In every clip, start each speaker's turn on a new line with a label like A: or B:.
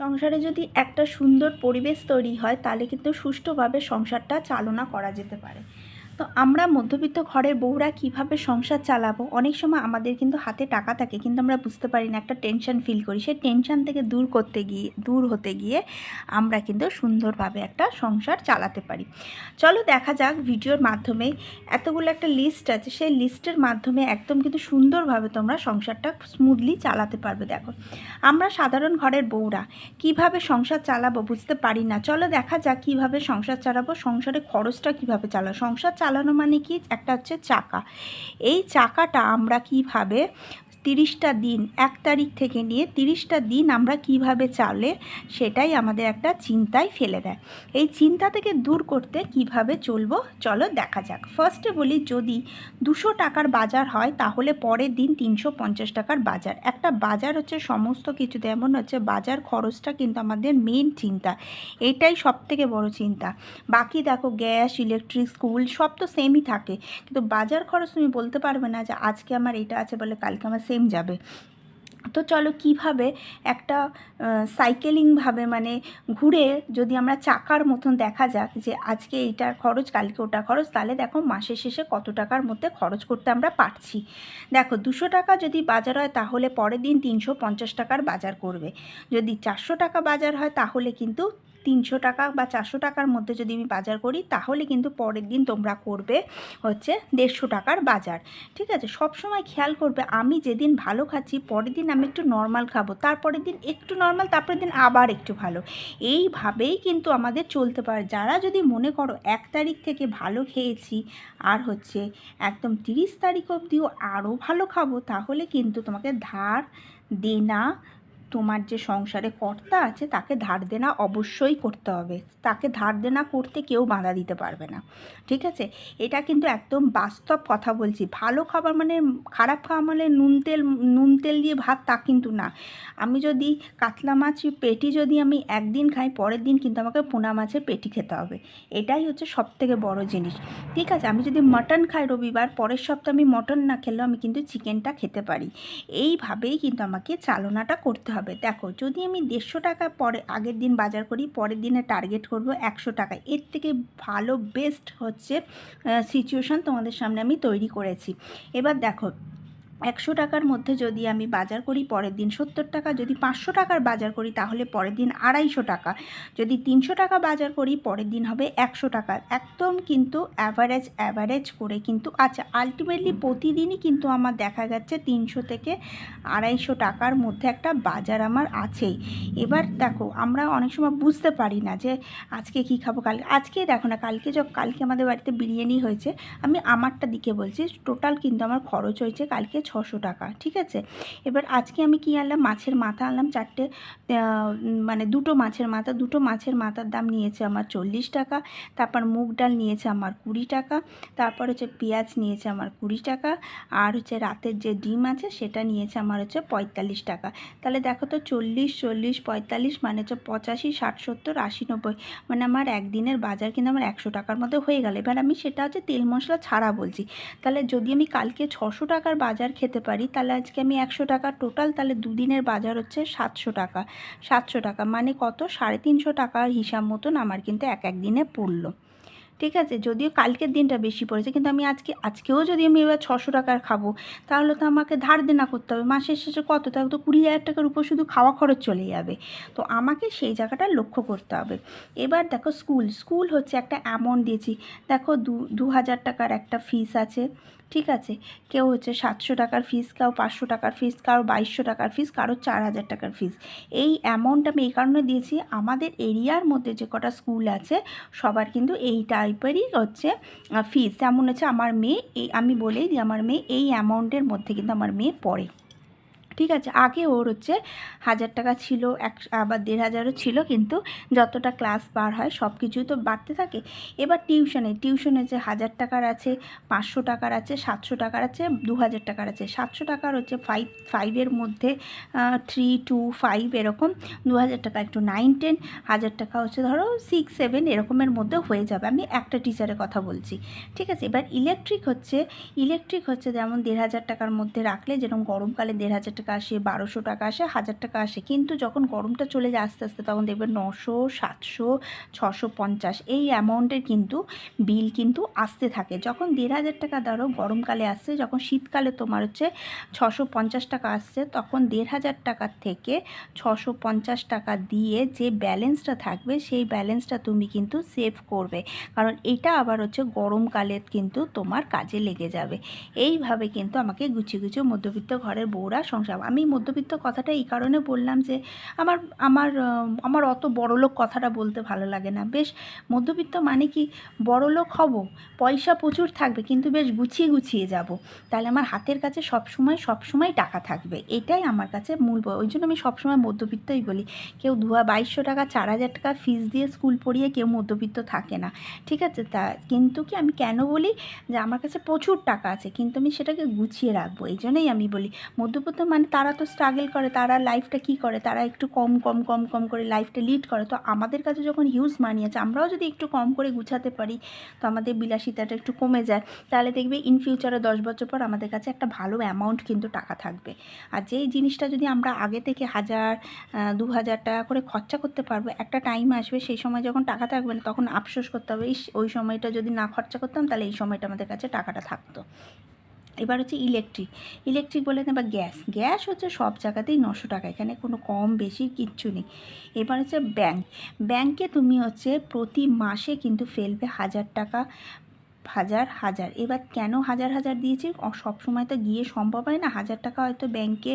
A: সংসারে যদি একটা সুন্দর পরিবেশ তৈরি হয়, তাহলে কিন্তু সুষ্ঠুভাবে সংসারটা চালনা করা যেতে পারে। তো আমরা মধ্যবিত্ত ঘরের বউরা কীভাবে সংসার চালাবো? অনেক সময় আমাদের কিন্তু হাতে টাকা থাকে, কিন্তু আমরা বুঝতে পারি না, একটা টেনশন ফিল করি। সেই টেনশন থেকে দূর করতে গিয়ে, দূর হতে গিয়ে আমরা কিন্তু সুন্দরভাবে একটা সংসার চালাতে পারি। চলো দেখা যাক ভিডিওর মাধ্যমে এতগুলো একটা লিস্ট আছে, সেই লিস্টের মাধ্যমে একদম কিন্তু সুন্দরভাবে তোমরা সংসারটা স্মুথলি চালাতে পারবে, দেখো। আমরা সাধারণ ঘরের বউরা কীভাবে সংসার চালাবো বুঝতে পারি না। চলো দেখা যাক কীভাবে সংসার চালাবো সংসারে খরচটা কীভাবে চালাবো? সংসার চালানো মানে কি? একটা হচ্ছে চাকা। এই চাকাটা আমরা কীভাবে তিরিশটা দিন, এক তারিখ থেকে নিয়ে তিরিশটা দিন আমরা কীভাবে চালে সেটাই আমাদের একটা চিন্তায় ফেলে দেয়। এই চিন্তা থেকে দূর করতে কীভাবে চলবো, চলো দেখা যাক। ফার্স্টে বলি, যদি দুশো টাকার বাজার হয়, তাহলে পরের দিন তিনশো পঞ্চাশ টাকার বাজার। একটা বাজার হচ্ছে সমস্ত কিছু, যেমন হচ্ছে বাজার খরচটা কিন্তু আমাদের মেন চিন্তা। এটাই সব থেকে বড় চিন্তা। বাকি দেখো, গ্যাস ইলেকট্রিক স্কুল সব তো সেমই থাকে। কিন্তু বাজার খরচ তুমি বলতে পারবে না যে আজকে আমার এটা আছে বলে কালকে আমার সেম যাবে। তো চলো কীভাবে একটা সাইকেলিংভাবে মানে ঘুরে যদি আমরা চাকার মতন দেখা যাক যে আজকে এইটার খরচ, কালকে ওটা খরচ, তাহলে দেখো মাসের শেষে কত টাকার মধ্যে খরচ করতে আমরা পারছি। দেখো দুশো টাকা যদি বাজার হয় তাহলে পরের দিন তিনশো পঞ্চাশ টাকার বাজার করবে। যদি চারশো টাকা বাজার হয় তাহলে কিন্তু তিনশো টাকা বা চারশো টাকার মধ্যে যদি আমি বাজার করি, তাহলে কিন্তু পরের দিন তোমরা করবে হচ্ছে দেড়শো টাকার বাজার। ঠিক আছে? সব সময় খেয়াল করবে, আমি যেদিন ভালো খাচ্ছি, পরের দিন আমি একটু নর্মাল খাব, তারপরের দিন একটু নর্মাল তারপরের দিন আবার একটু ভালো। এইভাবেই কিন্তু আমাদের চলতে পারে। যারা যদি মনে করো এক তারিখ থেকে ভালো খেয়েছি আর হচ্ছে একদম তিরিশ তারিখ অবধিও আরও ভালো খাব, তাহলে কিন্তু তোমাকে ধার, দেনা তোমার যে সংসারে কর্তা আছে, তাকে ধার দেনা অবশ্যই করতে হবে। তাকে ধার দেনা করতে কেউ বাধা দিতে পারবে না। ঠিক আছে? এটা কিন্তু একদম বাস্তব কথা বলছি। ভালো খাবার মানে খারাপ খাওয়া মানে নুন তেল নুন তেল দিয়ে ভাত, তা কিন্তু না। আমি যদি কাতলা মাছ পেটি যদি আমি একদিন খাই, পরের দিন কিন্তু আমাকে পোনা মাছের পেটি খেতে হবে। এটাই হচ্ছে সব থেকে বড় জিনিস। ঠিক আছে? আমি যদি মাটন খাই রবিবার, পরের সপ্তাহে আমি মটন না খেলেও আমি কিন্তু চিকেনটা খেতে পারি। এইভাবেই কিন্তু আমাকে চালনাটা করতে হবে। দেখো, যদি আমি দেড়শো টাকা পরে আগের দিন বাজার করি, পরের দিনে টার্গেট করব একশো টাকা। এর থেকে ভালো বেস্ট হচ্ছে সিচুয়েশান তোমাদের সামনে আমি তৈরি করেছি। এবার দেখো একশো টাকার মধ্যে যদি আমি বাজার করি, পরের দিন সত্তর টাকা, যদি পাঁচশো টাকার বাজার করি, তাহলে পরের দিন আড়াইশো টাকা। যদি তিনশো টাকা বাজার করি, পরের দিন হবে একশো টাকা। একদম কিন্তু অ্যাভারেজ অ্যাভারেজ করে কিন্তু আচ্ছা আলটিমেটলি প্রতিদিনই কিন্তু আমার দেখা যাচ্ছে তিনশো থেকে আড়াইশো টাকার মধ্যে একটা বাজার আমার আছেই। এবার দেখো, আমরা অনেক সময় বুঝতে পারি না যে আজকে কি খাব কালকে আজকে দেখো না, কালকে যখন কালকে আমাদের বাড়িতে বিরিয়ানি হয়েছে, আমি আমারটা দিকে বলছি টোটাল কিন্তু আমার খরচ হয়েছে কালকে ছশো টাকা, ঠিক আছে? এবার আজকে আমি কি আনলাম? মাছের মাথা আনলাম, চারটে মানে দুটো মাছের মাথা, দুটো মাছের মাথার দাম নিয়েছে আমার চল্লিশ টাকা, তারপর মুগ ডাল নিয়েছে আমার কুড়ি টাকা, তারপর হচ্ছে পেঁয়াজ নিয়েছে আমার কুড়ি টাকা, আর হচ্ছে রাতের যে ডিম আছে সেটা নিয়েছে আমার হচ্ছে পঁয়তাল্লিশ টাকা। তাহলে দেখো তো চল্লিশ চল্লিশ, পঁয়তাল্লিশ মানে হচ্ছে পঁচাশি, ষাট, সত্তর, আশি, নব্বই মানে আমার একদিনের বাজার কিন্তু আমার একশো টাকার মধ্যে হয়ে গেল। এবার আমি সেটা হচ্ছে তেল মশলা ছাড়া বলছি। তাহলে যদি আমি কালকে ছশো টাকার বাজার খেতে পারি, তাহলে আজকে আমি একশো টাকা টোটাল তাহলে দুদিনের বাজার হচ্ছে সাতশো টাকা। সাতশো টাকা মানে কত? সাড়ে তিনশো টাকার হিসাব মতন আমার কিন্তু এক এক দিনে পড়ল। ঠিক আছে? যদিও কালকের দিনটা বেশি পড়েছে, কিন্তু আমি আজকে, আজকেও যদি আমি এবার ছশো টাকার খাব, তাহলে তো আমাকে ধার দেনা করতে হবে। মাসের শেষে কত? তাহলে তো কুড়ি হাজার টাকার উপর শুধু খাওয়া খরচ চলে যাবে। তো আমাকে সেই জায়গাটা লক্ষ্য করতে হবে। এবার দেখো স্কুল স্কুল হচ্ছে একটা অ্যামাউন্ট দিয়েছি। দেখো দু দু হাজার টাকার একটা ফিস আছে, ঠিক আছে? কেউ হচ্ছে সাতশো টাকার ফিস কারও পাঁচশো টাকার ফিস কারও বাইশশো টাকার ফিস কারও চার হাজার টাকার ফিস এই অ্যামাউন্ট আমি এই কারণে দিয়েছি, আমাদের এরিয়ার মধ্যে যে কটা স্কুল আছে, সবার কিন্তু এই টাইপেরই হচ্ছে ফিস যেমন হচ্ছে আমার মেয়ে, এই আমি বলেই দিই, আমার মেয়ে এই অ্যামাউন্টের মধ্যে কিন্তু আমার মেয়ে পড়ে। ঠিক আছে, আগে ওর হচ্ছে হাজার টাকা ছিল, এক, আবার দেড় হাজারও ছিল, কিন্তু যতটা ক্লাস পার হয় সব কিছুই তো বাড়তে থাকে। এবার টিউশনে টিউশনে যে হাজার টাকার আছে, পাঁচশো টাকার আছে, সাতশো টাকার আছে, দু হাজার টাকার আছে, সাতশো টাকার হচ্ছে ফাইভ ফাইভের মধ্যে থ্রি টু ফাইভ এরকম, দু হাজার টাকা একটু নাইন টেন হাজার টাকা হচ্ছে ধরো সিক্স সেভেন এরকমের মধ্যে হয়ে যাবে। আমি একটা টিচারের কথা বলছি, ঠিক আছে? এবার ইলেকট্রিক হচ্ছে ইলেকট্রিক হচ্ছে যেমন দেড় হাজার টাকার মধ্যে রাখলে, যেরকম গরমকালে দেড় হাজার টাকা টাকা আসে, বারোশো টাকা আসে, হাজার টাকা আসে। কিন্তু যখন গরমটা চলে যায় আস্তে আস্তে তখন দেখবে নশো, সাতশো, ছশো পঞ্চাশ এই অ্যামাউন্টের কিন্তু বিল কিন্তু আসতে থাকে। যখন দেড় হাজার টাকা ধরো গরমকালে আসছে, যখন শীতকালে তোমার হচ্ছে ছশো পঞ্চাশ টাকা আসছে, তখন দেড় হাজার টাকার থেকে ছশো পঞ্চাশ টাকা দিয়ে যে ব্যালেন্সটা থাকবে, সেই ব্যালেন্সটা তুমি কিন্তু সেভ করবে। কারণ এটা আবার হচ্ছে গরমকালে কিন্তু তোমার কাজে লেগে যাবে। এইভাবে কিন্তু আমাকে গুছিয়ে গুছিয়ে মধ্যবিত্ত ঘরের বউরা সংসার আমি মধ্যবিত্ত কথাটা এই কারণে বললাম যে, আমার আমার আমার অত বড়লোক কথাটা বলতে ভালো লাগে না। বেশ, মধ্যবিত্ত মানে কি, বড়লোক হব, পয়সা প্রচুর থাকবে, কিন্তু বেশ গুছিয়ে গুছিয়ে যাব। তাহলে আমার হাতের কাছে সবসময় সবসময় টাকা থাকবে। এটাই আমার কাছে মূল ওই জন্য আমি সবসময় মধ্যবিত্তই বলি। কেউ দু বাইশশো টাকা, চার হাজার টাকা ফিস দিয়ে স্কুল পড়িয়ে কেউ মধ্যবিত্ত থাকে না। ঠিক আছে? তা, কিন্তু কি আমি কেন বলি যে, আমার কাছে প্রচুর টাকা আছে, কিন্তু আমি সেটাকে গুছিয়ে রাখব। এই জন্যই আমি বলি, মধ্যবিত্ত মানে তারা তো স্ট্রাগল করে, তারা লাইফটা কি করে? তারা একটু কম কম কম কম করে লাইফটা লিড করে। তো আমাদের কাছে যখন হিউজ মানি আছে, আমরাও যদি একটু কম করে গুছাতে পারি, তো আমাদের বিলাসিতাটা একটু কমে যায়, তাহলে দেখবে ইন ফিউচারে দশ বছর পর আমাদের কাছে একটা ভালো অ্যামাউন্ট কিন্তু টাকা থাকবে। আর যেই জিনিসটা যদি আমরা আগে থেকে হাজার দু হাজার টাকা করে খরচা করতে পারব, একটা টাইম আসবে, সেই সময় যখন টাকা থাকবে না, তখন আফসোস করতে হবে ওই সময়টা যদি না খরচা করতাম, তাহলে এই সময়টা আমাদের কাছে টাকাটা থাকতো। এবার হচ্ছে ইলেকট্রিক ইলেকট্রিক বলে বা গ্যাস গ্যাস হচ্ছে সব জায়গাতেই নশো টাকা, এখানে কোনো কম বেশি কিচ্ছু নেই। এবার হচ্ছে ব্যাংক ব্যাংকে তুমি হচ্ছে প্রতি মাসে কিন্তু ফেলবে হাজার টাকা হাজার হাজার। এবার কেন হাজার হাজার দিয়েছি? সব সময় তো গিয়ে সম্ভব হয় না। হাজার টাকা হয়তো ব্যাংকে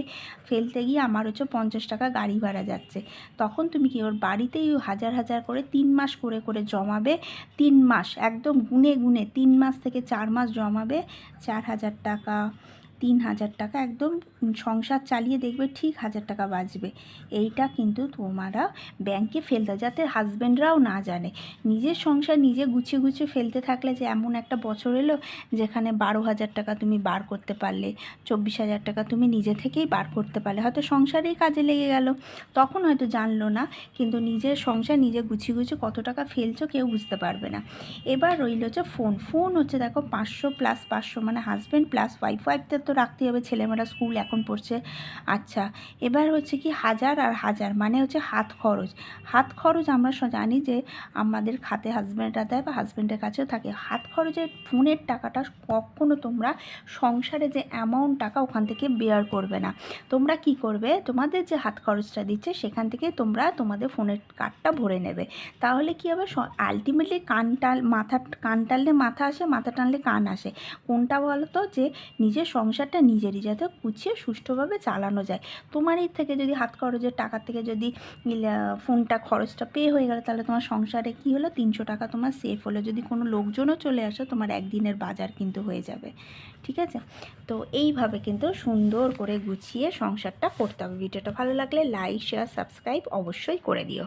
A: ফেলতে গিয়ে আমার হচ্ছে পঞ্চাশ টাকা গাড়ি ভাড়া যাচ্ছে। তখন তুমি কি ওর বাড়িতেই হাজার হাজার করে তিন মাস করে করে জমাবে? তিন মাস, একদম গুনে গুনে তিন মাস থেকে চার মাস জমাবে? চার হাজার টাকা। তিন হাজার টাকা একদম সংসার চালিয়ে দেখবে ঠিক হাজার টাকা বাঁচবে। এইটা কিন্তু তোমরা ব্যাংকে ফেলতে, যাতে হাজব্যান্ডরাও না জানে। নিজের সংসার নিজে গুছিয়ে গুছিয়ে ফেলতে থাকলে যে এমন একটা বছর এলো, যেখানে বারো হাজার টাকা তুমি বার করতে পারলে, চব্বিশ হাজার টাকা তুমি নিজে থেকেই বার করতে পারলে। হয়তো সংসারেই কাজে লেগে গেল। তখন হয়তো জানলো না, কিন্তু নিজের সংসার নিজে গুছিয়ে গুছিয়ে কত টাকা ফেলছো কেউ বুঝতে পারবে না। এবার রইল হচ্ছে ফোন ফোন হচ্ছে দেখো পাঁচশো প্লাস পাঁচশো মানে হাজব্যান্ড প্লাস ওয়াইফ ওয়াইফদের তো রাখতেই হবে, ছেলেমেয়েরা স্কুল এখন পড়ছে। আচ্ছা এবার হচ্ছে কি হাজার আর হাজার মানে হচ্ছে হাত খরচ। হাত খরচ আমরা জানি যে আমাদের খাতে হাজব্যান্ডরা দেয় বা হাজব্যান্ডের কাছেও থাকে। হাত খরচের ফোনের টাকাটা কখনো তোমরা সংসারে যে অ্যামাউন্ট টাকা ওখান থেকে বেয়ার করবে না। তোমরা কি করবে? তোমাদের যে হাত খরচটা দিচ্ছে, সেখান থেকে তোমরা তোমাদের ফোনের কার্ডটা ভরে নেবে। তাহলে কি হবে? আলটিমেটলি কান টাল মাথা, কান টানলে মাথা আসে, মাথা টানলে কান আসে। কোনটা বলো তো যে নিজের সংসারটা নিজেরই যাতে গুছিয়ে সুষ্ঠুভাবে চালানো যায়। তোমার এই থেকে যদি হাত খরচের টাকা থেকে যদি ফোনটা খরচটা পে হয়ে গেল, তাহলে তোমার সংসারে কি হলো? তিনশো টাকা তোমার সেফ হলো। যদি কোনো লোকজনও চলে আসো, তোমার একদিনের বাজার কিন্তু হয়ে যাবে। ঠিক আছে? তো এইভাবে কিন্তু সুন্দর করে গুছিয়ে সংসারটা করতে হবে। ভিডিওটা ভালো লাগলে লাইক শেয়ার সাবস্ক্রাইব অবশ্যই করে দিও।